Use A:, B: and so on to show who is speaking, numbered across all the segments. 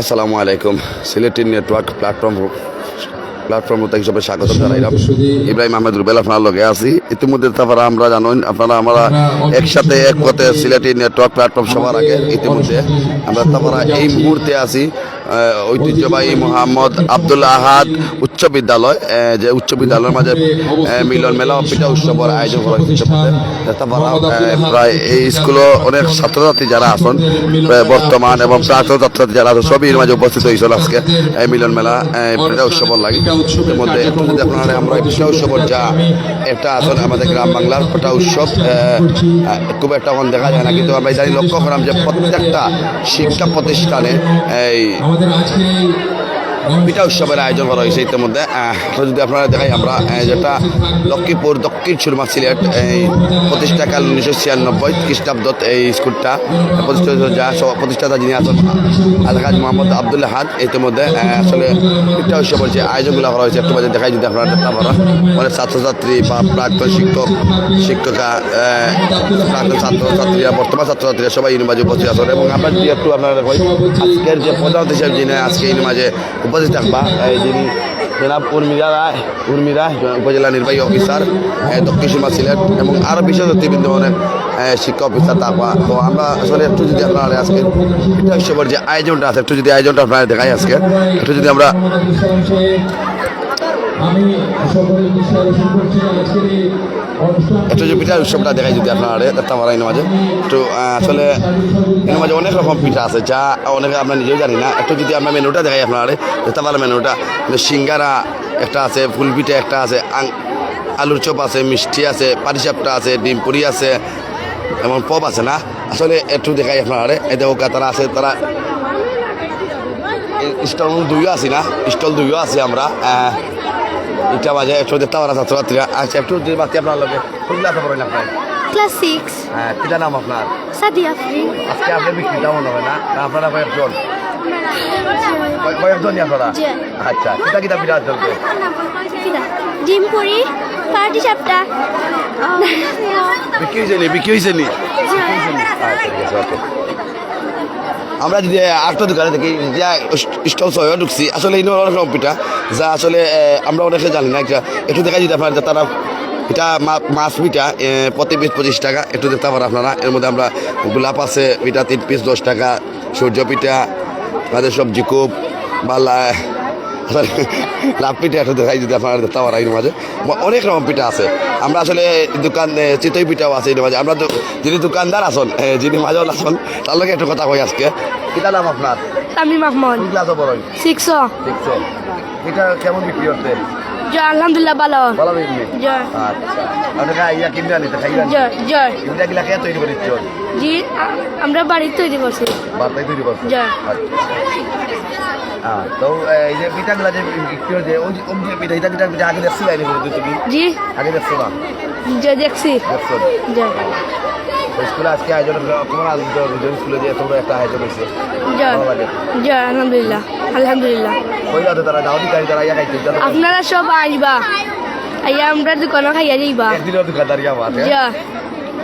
A: আসসালামু আলাইকুম। Sylheti network platform platform থেকে সবাই স্বাগত জানাইলাম। ইব্রাহিম আহমেদ রুবেল আপনার লগে আছি। ইতিমধ্যে তারপরে আমরা জানেন আপনারা আমরা একসাথে এক পথে সিলেটি নেটওয়ার্ক প্ল্যাটফর্ম সবার আগে ইতিমধ্যে। আমরা তারপরে এই মুহূর্তে আছি। ঐতিহ্যবাহী মোহাম্মদ আব্দুল আহাদ উচ্চ বিদ্যালয় যে উচ্চ বিদ্যালয়ের মাঝে মিলন মেলা পিঠা উৎসবের আয়োজন করা হয়েছে। প্রায় এই স্কুলে অনেক ছাত্রছাত্রী যারা প্রায় বর্তমান এবং প্রাক্তন ছাত্রছাত্রী যারা আছেন, সবই মাঝে উপস্থিত হয়েছিল আজকে এই মিলন মেলা পিঠা উৎসবের লাগে। এর মধ্যে আপনারা, আমরা পিঠা উৎসবের যা একটা আসলে আমাদের গ্রাম বাংলার পিঠা উৎসব খুব একটা দেখা যায় না, কিন্তু আমরা জানি লক্ষ্য করলাম যে প্রত্যেকটা শিক্ষা প্রতিষ্ঠানে এই
B: আমাদের আজকে
A: পিঠা উৎসবের আয়োজন করা হয়েছে ইতিমধ্যে। যদি আপনারা দেখাই, আমরা যেটা লক্ষ্মীপুর দক্ষিণ সুরমা সিলেট, এই প্রতিষ্ঠাকাল উনিশশো ছিয়ানব্বই খ্রিস্টাব্দত এই স্কুলটা প্রতিষ্ঠিত যা প্রতিষ্ঠাতা যিনি আছেন আলহাজ মোহাম্মদ আবদুল্লাহ হাদ, ইতিমধ্যে আসলে পিঠা উৎসবের যে আয়োজনগুলো করা হয়েছে। একটু দেখাই যদি আপনারা দেখতে পারেন অনেক ছাত্রছাত্রী বা প্রাক্তন শিক্ষক, শিক্ষিকা প্রাক্তন ছাত্রছাত্রীরা, বর্তমান ছাত্রছাত্রীরা সবাই ইউনিভার্সিটি উপস্থিত আছেন। এবং আমরা যদি একটু আপনারা দেখি আজকের যে প্রধান হিসেবে যিনি আজকে ইউনিভার্সে উপস্থিত থাকবা যিনি জনাব উর্মিরা রায় উর্মিরা উপজেলা নির্বাহী অফিসার দক্ষিণ সীমা সিলেট এবং আরও বিশেষ অতিবৃন্দ অনেক শিক্ষা অফিসার থাকবা তো আমরা আসলে একটু যদি আপনারা আজকে পিঠা উৎসবের যে আয়োজনটা আছে, একটু যদি আয়োজনটা আপনারা দেখাই আজকে, একটু যদি আমরা
B: আমি সকলের করছি আজকের
A: একটু যে পিঠার উৎসবটা দেখাই যদি আপনার দেখতে এর মাঝে। আহ, আসলে এর মাঝে অনেক রকম পিঠা আছে যা অনেকে আমরা নিজেও জানি না। একটু যদি আমরা মেনুটা দেখাই আপনার দেখতে পারেন মেনুটা। সিঙ্গারা একটা আছে ফুল পিঠা একটা আছে আং- আলুর চপ আছে মিষ্টি আছে পাটিসাপটা আছে ডিম পুরি আছে এবং পপ আছে না? আসলে একটু দেখাই আপনার এই দেখো তারা আছে তারা স্টল দুইও আছি না? স্টল দুইও আছি আমরা এটা একটু দেখতে পারা ছাত্রছাত্রীরা আচ্ছা একটু যদি বাকি আপনার লগে কোনগুলো আছে পড়েন আপনার
C: ক্লাস সিক্স।
A: হ্যাঁ কিটা নাম আপনার?
C: সাদিয়া
A: আজকে আপনি বিক্রিটা মনে হয় না? আপনারা কয়েকজন? কয়- কয়েকজনই আপনারা। আচ্ছা কিটা কিটা পিঠা চলছে
C: ডিম পুরি পাটি সাপটা।
A: বিক্রি হয়েছে নি বিক্রি হয়েছে নি? আচ্ছা ঠিক আছে ওকে। আমরা যদি আরেকটা দোকানে থাকি, যা স্টল সহ ঢুকছি, আসলে ইনো অনেক রকম পিঠা যা আসলে আমরা অনেকে জানি না, এটা, একটু দেখা যদি আপনার তারা, এটা মাছ পিঠা প্রতি পিস পঁচিশ টাকা, একটু দেখতে পারেন আপনারা, এর মধ্যে আমরা গোলাপ আছে পিঠা তিন পিস দশ টাকা, সূর্য পিঠা আমাদের সবজি কোপ বালা লাভ পিঠা একটু দেখাই যদি আপনারা দেখতে পারেন মাঝে। অনেক রকম পিঠা আছে। আমরা আসলে দোকান চিতই পিঠাও আছে এর মাঝে। আমরা তো যিনি দোকানদার আসন এ, যিনি মাঝে আসন তার লগে একটু কথা কই আজকে। কিটা নাম আপনার?
C: তামিম আহমদ।
A: ক্লাসে এটা কেমন বিক্রি হচ্ছে?
C: জয় আলহামদুলিল্লাহ ভালো।
A: ভালো বিক্রি?
C: জয়
A: আচ্ছা। আপনারা ইয়া কিনবে
C: জয় জয়
A: এটা গিলা কে তৈরি করে দিচ্ছ?
C: জি আমরা বাড়ির তৈরি করছি।
A: বার্তায় তৈরি করছ?
C: যা।
A: তো এই যে পিঠাগুলা যে ওই যে ওই যে পিঠা এটা পিঠা পিঠা আগে দেখছি আইনি বলে তুমি।
C: জি।
A: আগে দেখছ না?
C: জয় দেখছি।
A: দেখছ?
C: জয়
A: স্কুলে আজকে আয়োজন তোমার স্কুলে যে তোমরা একটা আয়োজন হয়েছে।
C: জয় আলহামদুলিল্লাহ আলহামদুলিল্লাহ।
A: তারা দাওয়াতিকারী তারা ইয়া খাইতে
C: আপনারা সব আইবা। আইয়া আমরা দোকানে খাইয়া যাইবা।
A: একদিনের দোকানদারি আমার
C: জয়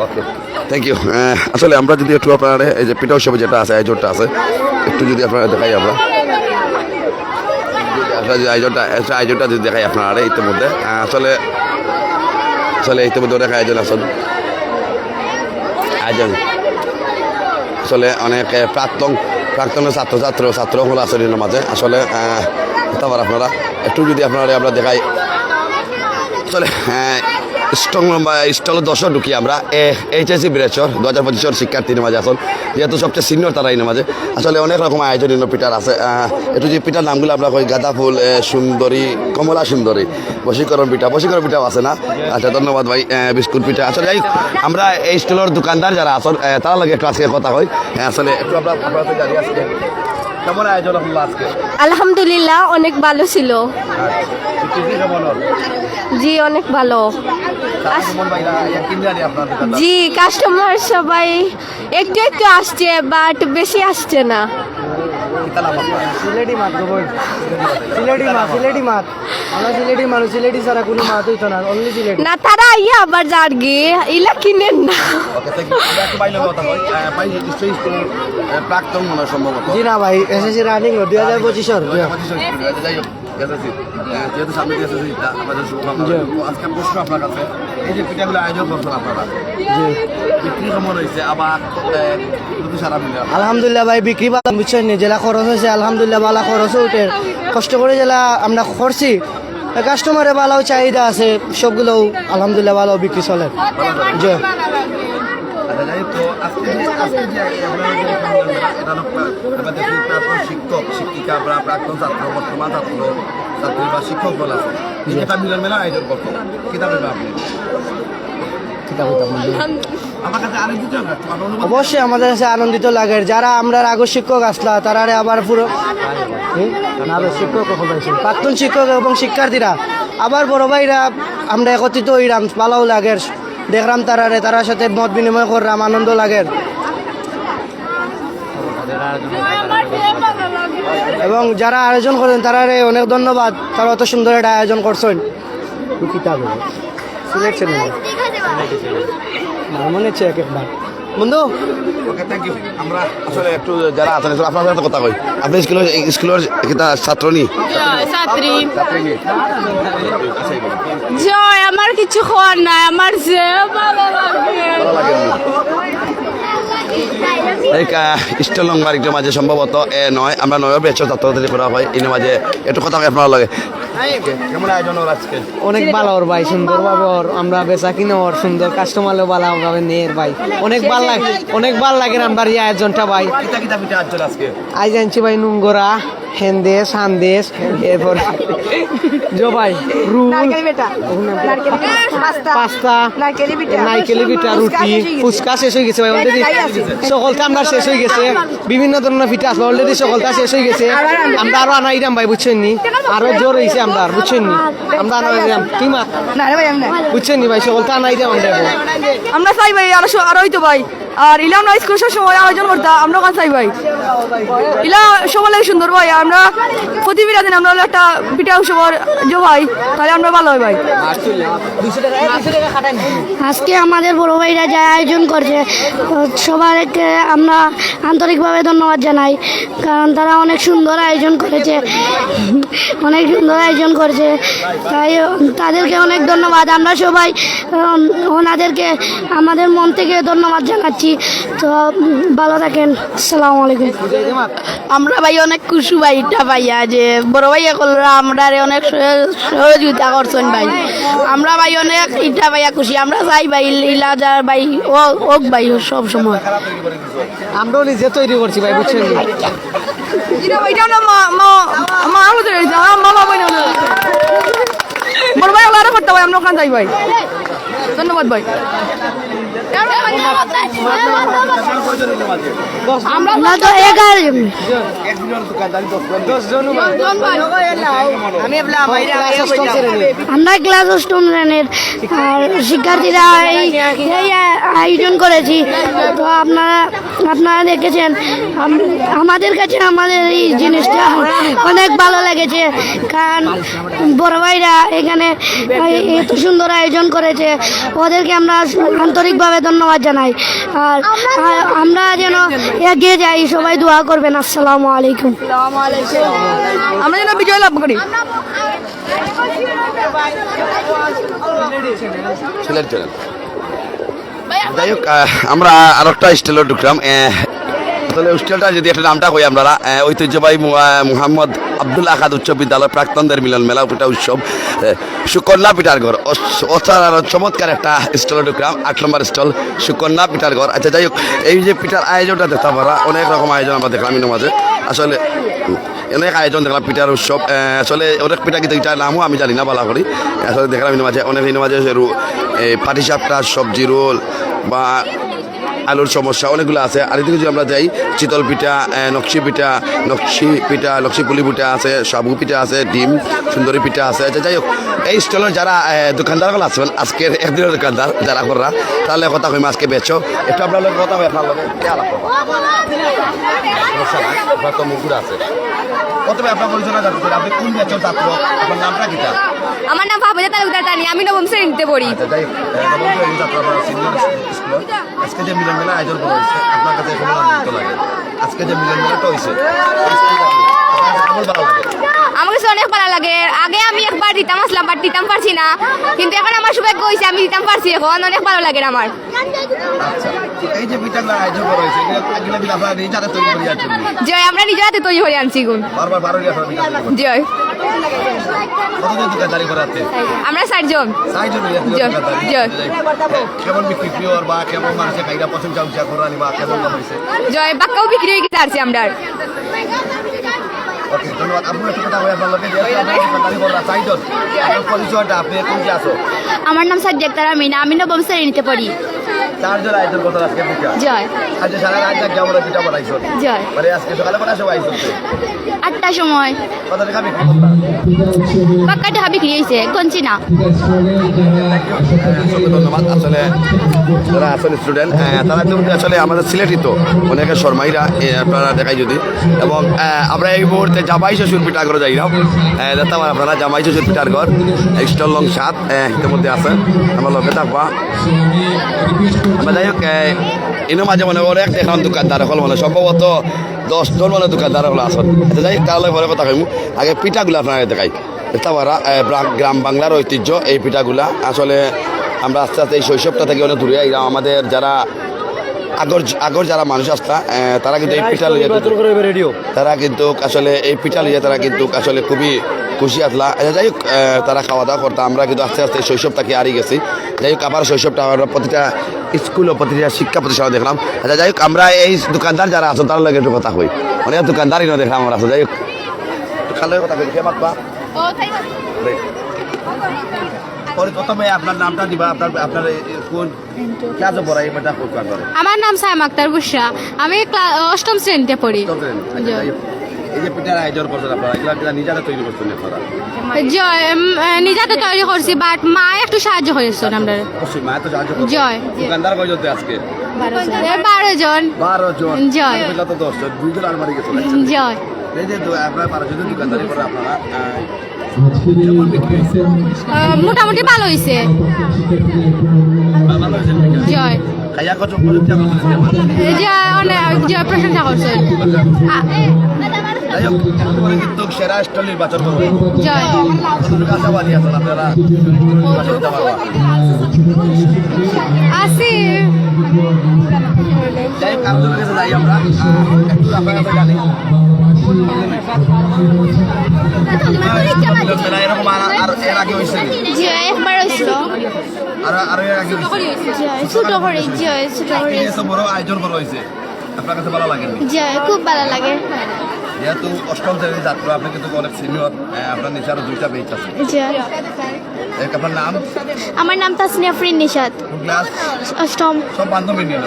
A: ওকে থ্যাংক ইউ আসলে আমরা যদি একটু আপনার এই যে পিঠা উৎসবে যেটা আছে আয়োজনটা আছে একটু যদি আপনারা দেখাই আমরা। যে আয়োজনটা আসলে আয়োজনটা যদি দেখাই আপনারা ইতিমধ্যে। আসলে আসলে ইতিমধ্যে অনেক আয়োজন আসুন। আয়োজন। আসলে অনেক প্রাক্তন প্রাক্তনের ছাত্রছাত্র ছাত্র হল আছে এর মাঝে। আসলে আপনারা, একটু যদি আপনারা আমরা দেখাই। আসলে স্টল স্টল দশও ঢুকি আমরা। এইচএসসি বিরেচর দু হাজার পঁচিশের শিক্ষার্থীর মাঝে আসল। যেহেতু সবচেয়ে সিনিয়র তারা এই মাঝে আসলে অনেক রকম আয়োজন পিঠার আছে। একটু যে পিঠার নামগুলো আমরা কই, গাঁদা ফুল সুন্দরী, কমলা সুন্দরী, বশীকরণ পিঠা, বশীকরণ পিঠাও আছে না? আচ্ছা ধন্যবাদ ভাই বিস্কুট পিঠা। আসলে এই আমরা এই স্টলের দোকানদার যারা আসল তারা লাগে একটু আজকে কথা হয় আসলে একটু আমরা আপনারা কেমন আয়োজন হলো আজকে?
C: আলহামদুলিল্লাহ অনেক ভালো ছিল।
A: আচ্ছা
C: জি অনেক ভালো। জি কাস্টমার সবাই একটু একটু আসছে বাট বেশি আসছে না।
A: কিতা নাম আপনার
D: সিলেটি মাছ গো সিলেটি মাছ সিলেটি মাছ। আমরা সিলেটি মানুষ সিলেটি ছাড়া কোনো মাছ হইতো না অনলি সিলেটি।
C: না তারা আইয়া আবার যার গিয়ে ইলা কিনেন না।
A: কথা নিশ্চয়ই প্রাক্তন মনে হয় সম্ভবত?
D: জি না ভাই এসএসসি রানিং দুই হাজার পঁচিশের
A: যাই হোক এসএসসি যেহেতু সামনে এসএসসি আমাদের শুভকামনা আজকে প্রশ্ন আপনার কাছে এই যে পিঠাগুলো আয়োজন করছেন আপনারা বিক্রি কেমন হয়েছে? আবার যদি সারা মিলে।
D: আলহামদুলিল্লাহ ভাই বিক্রি পালাম বুঝছেন জেলা খরচ হয়েছে আলহামদুলিল্লাহ বালা খরচ উঠে কষ্ট করে জেলা আমরা করছি। কাস্টমারে ভালো চাহিদা আছে সবগুলো আলহামদুলিল্লাহ ভালো বিক্রি চলে। জি।
A: প্রাক্তন শিক্ষক শিক্ষিকা বা প্রাক্তন ছাত্র বর্তমান ছাত্র ছাত্রী বা শিক্ষক বলা আছে এই মিলন মেলা আয়োজন করতো কিতাবে আপনি আমার কাছে আরেক কিছু আছে, আমার অনুভূতি
D: অবশ্যই আমাদের কাছে আনন্দিত লাগে। যারা আমরা আগে শিক্ষক আসলা তারা আবার পুরো শিক্ষক প্রাক্তন শিক্ষক এবং শিক্ষার্থীরা। আবার বড় ভাইরা আমরা একত্রিত হইলাম ভালো লাগে। দেখলাম তারারে তার সাথে মত বিনিময় করলাম আনন্দ লাগে। এবং যারা আয়োজন করেন তারা রে অনেক ধন্যবাদ। তারা অত সুন্দর একটা আয়োজন করছেন। কিতাব সিলেট চ্যানেল মনে হচ্ছে এক একবার বন্ধু?
A: আমরা আসলে একটু যারা আছেন আপনার সাথে কথা কই। আপনি স্কুলের স্কুলের কিতা ছাত্র নি?
C: ছাত্রী।
A: ছাত্রী
C: জয় আমার কিছু খাওয়ার নাই আমার যে ভালো লাগে?
A: এই স্টেল লং মার্কেটের মাঝে সম্ভবত এ নয় আমরা নয় বেচ ছাত্রছাত্রী করা হয়। এর মাঝে একটু কথা আপনার লাগে। কেমন আয়োজন ওর আজকে?
D: অনেক ভালো ওর ভাই সুন্দর ভাবে ওর আমরা বেচা কিনে ওর সুন্দর কাস্টমারও ভালো ভাবে নিয়ে ভাই। অনেক ভালো লাগে অনেক ভালো লাগে আমরা এই আয়োজনটা ভাই।
A: কিতা কিতা পিঠা আজকে?
D: আই জানছি ভাই নুঙ্গরা হেন্দেশ হান্দেশ এরপর জো ভাই রুল পাস্তা। নাইকেলি পিঠা। রুটি। ফুচকা শেষ হয়ে গেছে ভাই অলরেডি সকলটা আমরা শেষ হয়ে গেছে। বিভিন্ন ধরনের পিঠা আছে অলরেডি সকলটা শেষ হয়ে গেছে। আমরা আরও আনাই দাম ভাই বুঝছেন নি? আরও জোর হয়েছে আমরা আর, বুঝছেন নি? আমরা আনাই দাম। কি মাত বুঝছেন নি ভাই সকলটা আনাই দাম আমরা।
C: চাই ভাই আরও আরও হইতো ভাই। আর ইলা আমরা স্কুল সময় আয়োজন করতাম আমরা কান চাই ভাই। ইলা সময় লাগে সুন্দর ভাই, আমরা প্রতি বিরা দিন আমরা একটা পিঠা উৎসব যে ভাই, তাহলে আমরা ভালো হয় ভাই।
E: আজকে আমাদের বড় ভাইরা যা আয়োজন করছে, সবাইকে আমরা আন্তরিকভাবে ধন্যবাদ জানাই, কারণ তারা অনেক সুন্দর আয়োজন করেছে, অনেক সুন্দর আয়োজন করেছে। তাই তাদেরকে অনেক ধন্যবাদ, আমরা সবাই ওনাদেরকে আমাদের মন থেকে ধন্যবাদ জানাচ্ছি। তো ভালো থাকেন। আসসালামু আলাইকুম।
C: আমরা ভাই অনেক খুশি ভাই এটা ভাইয়া যে বড় ভাইয়া করল আমরা রে অনেক সহ- সহযোগিতা করছেন ভাই। আমরা ভাই অনেক ইটা ভাইয়া খুশি। আমরা যাই ভাই ইলা যার ভাই ও ওক ভাই সব সময়।
D: আমরাও নিজে তৈরি করছি ভাই বুঝছেন?
C: বাবা বড় ভাই আলাদা করতে ভাই আমরা ওখানে যাই ভাই। ধন্যবাদ ভাই।
E: আমরা ক্লাস শিক্ষার্থীরা এই আয়োজন করেছি। তো আপনারা আপনারা দেখেছেন আমাদের কাছে আমাদের এই জিনিসটা অনেক ভালো লেগেছে। কারণ বড় ভাইরা এখানে এত সুন্দর আয়োজন করেছে। ওদেরকে আমরা আন্তরিকভাবে ধন্যবাদ জানাই। আর আমরা যেন এগিয়ে যাই সবাই দোয়া করবেন। আসসালামু আলাইকুম।
C: আমরা যেন বিজয় লাভ করি।
A: যাই হোক আমরা আর একটা স্টেলে ঢুকলাম। আহ, তাহলে স্টেলটা যদি একটা নামটা কই আমরা ঐতিহ্যবাহী মুহাম্মদ আব্দুল আহাদ উচ্চ বিদ্যালয় প্রাক্তনদের মিলন মেলা পিঠা উৎসব। সুকন্যা পিঠার ঘর। অস- অসাধারণ, চমৎকার একটা স্টলে ঢুকলাম আট নম্বর স্টল, সুকন্যা পিঠার ঘর। আচ্ছা যাই হোক, এই যে পিঠার আয়োজনটা দেখতে পারা, অনেক রকম আয়োজন আমরা দেখলাম এর মাঝে। আসলে, অনেক আয়োজন দেখলাম পিঠার উৎসব। আসলে অনেক পিঠা কিন্তু এটার নামও আমি জানি না বলা করি। আসলে দেখলাম এর মাঝে, অনেক এর মাঝে পাটিসাপটা, সবজি রোল বা আলুর সমস্যা অনেকগুলো আছে। আর এদিকে যদি আমরা যাই চিতল পিঠা নকশি পিঠা নকশি পিঠা নকশি পুলি পিঠা আছে সাবু পিঠা আছে ডিম সুন্দরী পিঠা আছে। আচ্ছা যাই হোক এই স্টলের যারা দোকানদারগুলো আছেন আজকের একদিনের দোকানদার যারা করা তাহলে কথা কইম আজকে বেচো। একটু আপনার কথা হয় আপনার লগে কে আলাপ করব? সমস্যা নাই, আপনার তো মুকুর আছে। প্রথমে আপনার পরিচয় জানতে চাই, আপনি কোন ব্যাচের ছাত্র? আপনার নামটা কি
F: আমার নাম তালুকদার তানি আমি নবম শ্রেণীতে পড়ি।
A: আচ্ছা যাই নবম শ্রেণির ছাত্র আপনার সিনিয়র স্কুল আজকে যে মিলন মেলা আয়োজন করা হয়েছে। আপনার কাছে এখন আনন্দিত লাগে। আজকে যে মিলন মেলাটা হয়েছে
F: আমার কাছে অনেক ভালো লাগে। আগে আমি একবার দিতাম আসলাম বাট দিতাম পারছি না। কিন্তু এখন আমার সৌভাগ্য হয়েছে আমি দিতাম পারছি এখন। অনেক ভালো লাগে আমার।
A: আচ্ছা এই যে আয়োজন করা হয়েছে
F: জয় আমরা নিজের হাতে তৈরি করে আনছি গুণ। জয়।
A: কতজন দোকানদারি করাতে
F: আমরা চারজন।
A: কেমন বিক্রি পিওর বা কেমন মানুষের প্রশংসা উৎসাহ করানি বা কেমন দাম হয়েছে
F: জয় বাক্কাও বিক্রি হয়ে গেছে আসছি আমরা
A: ওকে ধন্যবাদ। আপনার একটু কথা আপনার লোকে দোকানদারি করা পরিচয়টা আপনি কোন কি
E: আমার নাম সাজ্জাদ তারা মিনা। আমি নবম শ্রেণীতে পড়ি।
A: চারজন আয়োজন করতে আজকে পিঠা
E: জয়।
A: আজকে সারা রাত জাগে আমরা পিঠা বানাইছো।
E: জয়।
A: মানে আজকে সকালে বানাইছো আইছো
E: আটটার সময়।
A: কত টাকা বিক্রি করতা
E: পাক্কা টাকা বিক্রি হয়েছে গঞ্চি না।
A: ধন্যবাদ। আসলে যারা আসলে স্টুডেন্ট তারা কিন্তু আসলে আমাদের সিলেটই তো অনেকে শর্মাইরা আপনারা দেখাই যদি। এবং আমরা এই মুহূর্তে জামাই শ্বশুর পিঠা করে যাই না দেখতে আপনারা জামাই শ্বশুর পিঠার ঘর স্টল লং সাত ইতিমধ্যে আছে। আমার লগে থাকবা। যাই হোক ইনো মাঝে মনে অনেক এখন দোকানদার হল মানে সম্ভবত দশ জন মানে দোকানদার হল আসল যাই হোক, তাহলে পরে কথা কইমু আগে পিঠাগুলো আপনারা দেখাই দেখতে পারা গ্রাম বাংলার ঐতিহ্য এই পিঠাগুলা আসলে আমরা আস্তে আস্তে এই শৈশবটা থেকে অনেক দূরে আইলাম আমাদের যারা আগর আগর যারা মানুষ আসতা তারা কিন্তু এই পিঠা লইয়া তারা কিন্তু আসলে এই পিঠা লইয়া তারা কিন্তু আসলে খুবই খুশি আসলা আচ্ছা যাই হোক তারা খাওয়া দাওয়া করতাম আমরা কিন্তু আস্তে আস্তে শৈশবটাকে হারিয়ে গেছি। যাই হোক আবার শৈশবটা আমরা প্রতিটা স্কুল ও প্রতিটা শিক্ষা প্রতিষ্ঠানে দেখলাম। আচ্ছা যাই হোক আমরা এই দোকানদার যারা আছেন তার লগে একটু কথা কই। অনেক দোকানদারই না দেখলাম আমরা আছে যাই হোক। কথা কই কে মাতবা আপনার নামটা দিবা আপনার আপনার এই- এই কোন ক্লাসে পড়া এই বেটা কোন করে
F: আমার নাম সাইম আক্তার বুসরা আমি অষ্টম শ্রেণীতে পড়ি।
A: চলতেন আচ্ছা, যাই হোক। এই যে পিঠার আয়োজন করছেন আপনারা এগুলা এগুলা নিজেরা তৈরি করছেন আপনারা?
F: জয় নিজাতে তৈরি করছি বাট মা একটু সাহায্য করেছেন আমরা
A: অবশ্যই মায়ের তো সাহায্য করছে।
F: জয়।
A: দোকানদার কয়জন আজকে?
F: বারো জন।
A: বারো জন।
F: জয়।
A: তো দশ জন দুইজন আলমারি গেছে
F: জয়।
A: এই যে আপনারা বারো জন দোকানদারি করে আপনারা আহ,
F: আহ, মোটামুটি ভালো হয়েছে? জয়।
A: করছি
F: অনেক জয় প্রশংসা করছেন। আ-
A: যাই হোক, কিন্তু সেরা স্টল নির্বাচন করব আশাবাদী আছেন আপনারা যাই হোক কাছে যাই আমরা। একটু আপনারা তো জানি এরকম আর আর এর আগে হয়েছে।
E: একবার হয়েছিল।
A: আর আর এর আগে
E: ছোট করে ছোট করে।
A: বড় আয়োজন করা হয়েছে। আপনার কাছে ভালো লাগে
E: জয় খুব ভালো লাগে।
A: যেহেতু অষ্টম শ্রেণির ছাত্র আপনি কিন্তু অনেক সিনিয়র আপনার নিচারও দুইটা বেঞ্চ আছে। আপনার নাম?
E: আমার নাম তাসনিয়া ফ্রিন নিশাদ
A: ক্লাস
E: অষ্টম।
A: সব বান্ধবী নিল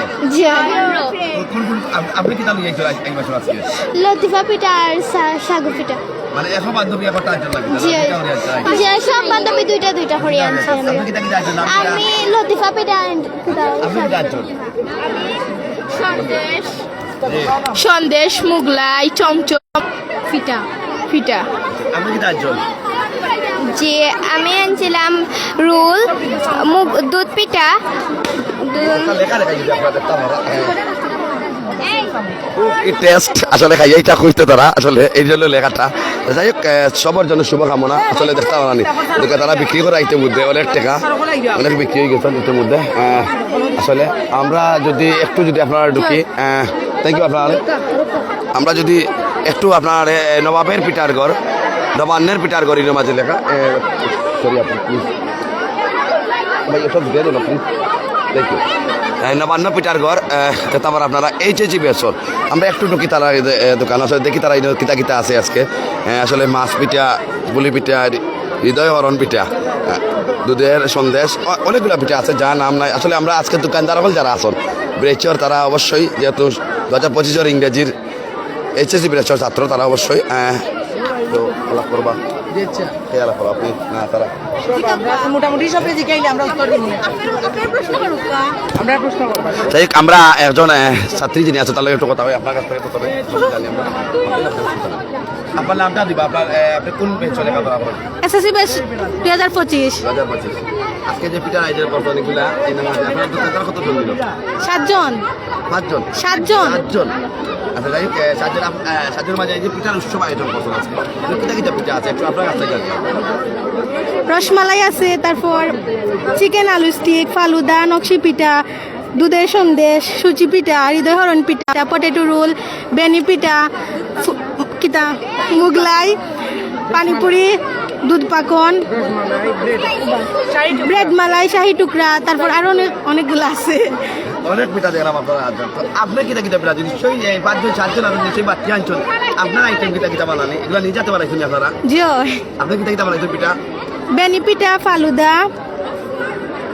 A: আপনি কি তাহলে এক বছর আজকে?
E: লতিফা পিঠা আর সা- সাগু পিঠা।
A: মানে এখন বান্ধবী এখন টাইটেল লাগে
E: জয় জয় সব বান্ধবী দুইটা দুইটা করে আনছি আমি। লতিফা পিঠা
A: যাইছেন
C: সন্দেশ মুগলাই চমচম
A: কি যাইছেন
E: যে আমি আনছিলাম রোল মুগ দুধ পিঠা।
A: টেস্ট আসলে খাই এইটা খুঁজতে তারা আসলে এই জন্য লেখাটা। যাই হোক সবার জন্য শুভকামনা আসলে দেখতে পারানি তারা বিক্রি করা ইতিমধ্যে অনেক টাকা অনেক বিক্রি হয়ে ইতিমধ্যে আসলে আমরা যদি একটু যদি আপনারা ঢুকি থ্যাংক ইউ আপনার আমরা যদি একটু আপনার নবাবের পিঠার ঘর নবান্নের পিঠার ঘর ইনো মাঝে লেখা সরি আপনি প্লিজ ভাই, এসব দিয়ে আপনি। থ্যাংক ইউ নবান্ন পিঠার ঘর তারপর আপনারা এইচ এইচ বেসর আমরা একটু ঢুকি তারা দোকান আসলে দেখি তারা কিতা কিতা আছে আজকে। আসলে মাছ পিঠা বুলি পিঠা, হৃদয় হরণ পিঠা দুধের সন্দেশ অনেকগুলো পিঠা আছে যা নাম নাই। আসলে আমরা আজকে দোকানদার যারা আসন ব্রেচর তারা অবশ্যই যেহেতু দু হাজার পঁচিশের ইংরেজির এইচএসসি ব্রেচর ছাত্র তারা অবশ্যই তো আলাপ করবা। আপনি না তারা।
G: মোটামুটি আমরা উত্তর দিই আমরা প্রশ্ন করব।
A: যাই হোক, আমরা একজন ছাত্রী যিনি আছে তাহলে একটু কথা হয় আপনার কাছ থেকে প্রথমে। আপনার নামটা দিবা আপনার আপনি কোন বেঞ্চে লেখাপড়া করেন
F: এসএসসি বেশ দুই হাজার পঁচিশ।
A: দু হাজার পঁচিশ। আজকে যে পিটার আইডের করতো অনেকগুলা এই নামে আপনার দোকানদার কত দিল?
F: সাতজন।
A: পাঁচজন
F: সাতজন?
A: সাতজন। আচ্ছা যাই হোক সাতজন সাতজনের মাঝে যে পিঠার উৎসব আয়োজন করছেন আজকে। কিটা কিটা পিঠা আছে? একটু আপনার কাছ থেকে
H: রসমালাই আছে তারপর চিকেন আলু স্টিক ফালুদা নকশি পিঠা দুধের সন্দেশ সুচি পিঠা হৃদয় হরণ পিঠা পটেটো রোল বেনি পিঠা কিতা মুগলাই পানিপুরি দুধ পাকন ব্রেড মালাই শাহি টুকরা তারপর আরও অনেক অনেকগুলো আছে।
A: অনেক পিঠা দেখলাম আপনারা আনছেন তো আপনি কিটা কিটা পিঠা নিশ্চয়ই এই পাঁচজন সাতজন আপনি নিশ্চয়ই বাচ্চা আনছেন? আপনার আইটেম কিটা কিটা বানানি? এগুলো নিয়ে যেতে পারাইছেন আপনারা?
H: জয়
A: আপনি কিটা কিটা বানাইছেন পিঠা
H: বেনি পিঠা ফালুদা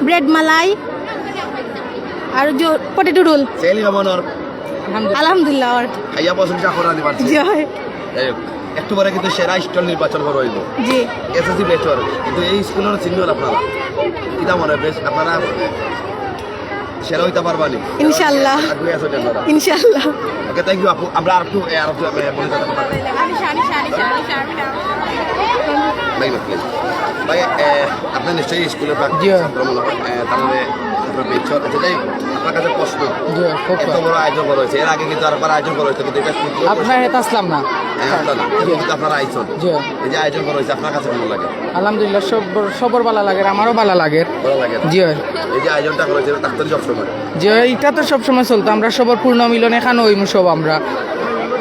H: ব্রেড মালাই আর পটেটো রোল
A: সেলি রমনর
H: আলহামদুলিল্লাহ। আর
A: খাইয়া প্রশংসা করা নিবার
H: জয়
A: একটু পরে কিন্তু সেরা স্টল নির্বাচন করা হইল
H: জি।
A: এসএসসি বেচর কিন্তু এই স্কুলের চিহ্ন আপনারা। কিটা মনে হয় বেশ আপনারা সেরা হইতে আগ্রহী আছেন আপনারা
H: ইনশাল্লাহ
A: ওকে থ্যাংক ইউ আপু। আমরা আর একটু এ, আর একটু বলে দিতে পারি শানি শানি please। ভাই ভাই আপনি নিশ্চয়ই স্কুলে প্রাক্তন ছাত্র মনে হয় তাহলে আপনার বেচর এটাই আপনার কাছে প্রশ্ন। এত বড় আয়োজন করা হয়েছে। এর আগে কিন্তু আরেকবার আয়োজন করা হয়েছে কিন্তু এটা
I: আপনার হেতা আসলাম না।
A: হ্যাঁ, আপনার না। কিন্তু আপনারা আইসন এই যে আয়োজন করা হয়েছে আপনার কাছে কেমন লাগে?
I: আলহামদুলিল্লাহ সব সবর ভালো লাগে আমারও ভালো লাগে।
A: ভালো লাগে
I: জি
A: এই যে আয়োজনটা করা হয়েছে ডাক্তারি সবসময়?
I: যে এটা তো সবসময় চলতো। আমরা সবার পূর্ণ মিলন এখানে হইম সব আমরা।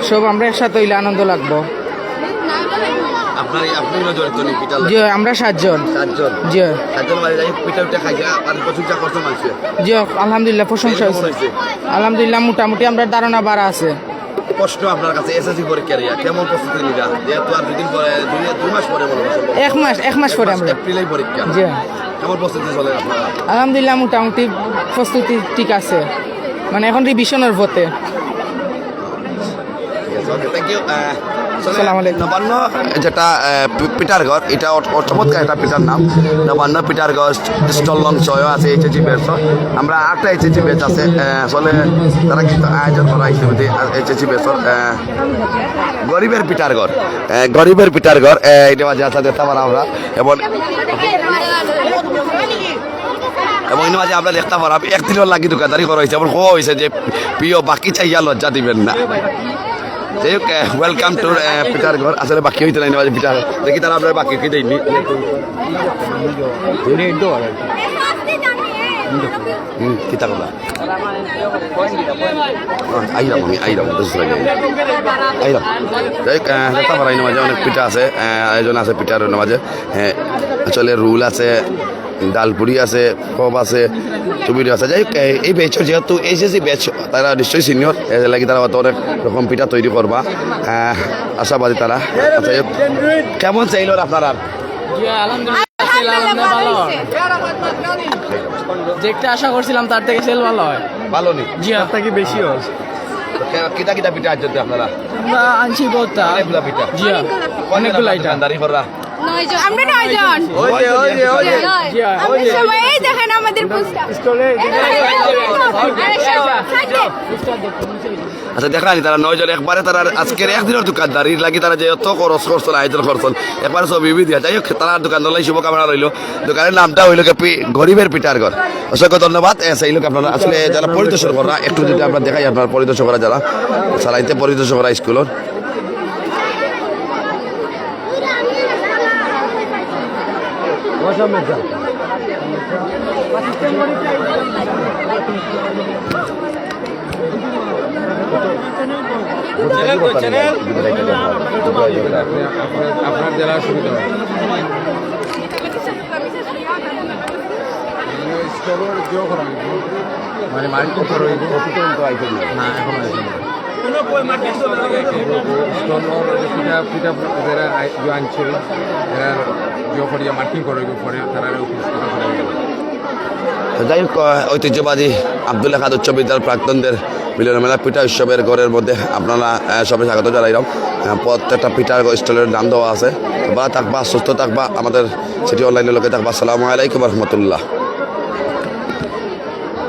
I: সব আমরা একসাথে হইলে আনন্দ লাগবো।
A: আপনার আপনি জড়িত নি পিটাল
I: জি আমরা সাতজন।
A: সাতজন।
I: জি।
A: সাতজন বাড়ি যাই পিঠা উঠে খাইছে আর মানুষে
I: জি আলহামদুলিল্লাহ প্রশংসা হয়েছে? আলহামদুলিল্লাহ মোটামুটি আমরা ধারণা বাড়া আছে।
A: প্রশ্ন আপনার কাছে এসএসসি পরীক্ষার ইয়া কেমন প্রস্তুতি নিরা যেহেতু আর দুদিন পরে দুই দুই মাস পরে বলব
I: এক মাস এক মাস পরে আমরা।
A: এপ্রিলেই পরীক্ষা।
I: জি।
A: কেমন প্রস্তুতি চলে আপনারা?
I: আলহামদুলিল্লাহ মোটামুটি প্রস্তুতি ঠিক আছে। মানে এখন রিভিশনের পথে।
A: Thank you. নবান্ন, যেটা পিটারগড় এটা চমৎকার একটা পিটার নাম। নবান্ন পিটারগড় স্টল লঞ্চ আছে এইচএসি বেচ আমরা আটটা এইচএসি বেচ আছে আসলে তারা কিন্তু আয়োজন করা হয়েছে এইচএসি বেচর গরিবের পিটারগড় গরিবের পিটারগড় এটা মাঝে আছে দেখতে পারা আমরা, এবং এবং এর মাঝে আমরা দেখতে পারাম একদিনের লাগি দোকানদারি করা হয়েছে, এমন কোয়া হয়েছে যে প্রিয় বাকি চাইয়া লজ্জা দিবেন না। যাই হোক ওয়েলকাম টু পিটার ঘর। আসলে বাকি হইতে নাই না পিটার দেখি তারা আপনার বাকি কি দেয়নি কিতা কথা অনেক পিঠা আছে। আয়োজন আছে পিঠার মাঝে হ্যাঁ আসলে রুল আছে ডালপুরি আছে কব আছে টুবির আছে। যাই হোক এই- এই বেচর যেহেতু এইচএসি বেচ তারা নিশ্চয়ই সিনিয়র লাগি তারা হয়তো অনেক রকম পিঠা তৈরি করবা। আশাবাদী তারা। আচ্ছা যাই হোক, কেমন চাইল আপনারা
I: যেটা আশা করছিলাম তার থেকে সেল ভালো হয়।
A: ভালো নি?
I: জি থেকে বেশি হয়।
A: কিতা কিতা পিঠা আনছেন আপনারা?
I: আমরা আনছি
A: অনেকগুলা পিঠা।
I: জি অনেকগুলো আইটেম
A: দাঁড়িয়ে করা।
F: আমরা এই দেখেন আমাদের
A: আচ্ছা দেখা নি তারা নয়জন একবারে তারা আজকের একদিনের দোকানদারির লাগি তারা যে এত খরচ করছেন আয়োজন করছেন একবারে সব বিবি দিয়া যাই হোক তারা দোকানদার শুভকামনা রইল দোকানের নামটা হইল গরিবের পিঠার ঘর অসংখ্য ধন্যবাদ এ, সেই লোক আপনারা আসলে যারা পরিদর্শন করা একটু যদি আমরা দেখাই আপনার পরিদর্শন করা যারা সারাইতে পরিদর্শন করা স্কুলের
B: আপনার জেলার সুবিধা। মানে মার্কেটিং হইব। না এখন পিঠা যারা যে আনছে এরা জিও করিয়া মার্কিং করা পরে তারা
A: যাই হোক ঐতিহ্যবাদী আবদুল্লাহ খাদ উচ্চ বিদ্যালয় প্রাক্তনদের মিলন মেলা পিঠা উৎসবের ঘরের মধ্যে আপনারা সবাই স্বাগত জানাইলাম। প্রত্যেকটা পিঠার স্টলের দাম দেওয়া আছে। বা থাকবা সুস্থ থাকবা আমাদের সেটি অনলাইনের লোকে থাকবা আসসালামু আলাইকুম রহমতুল্লাহ।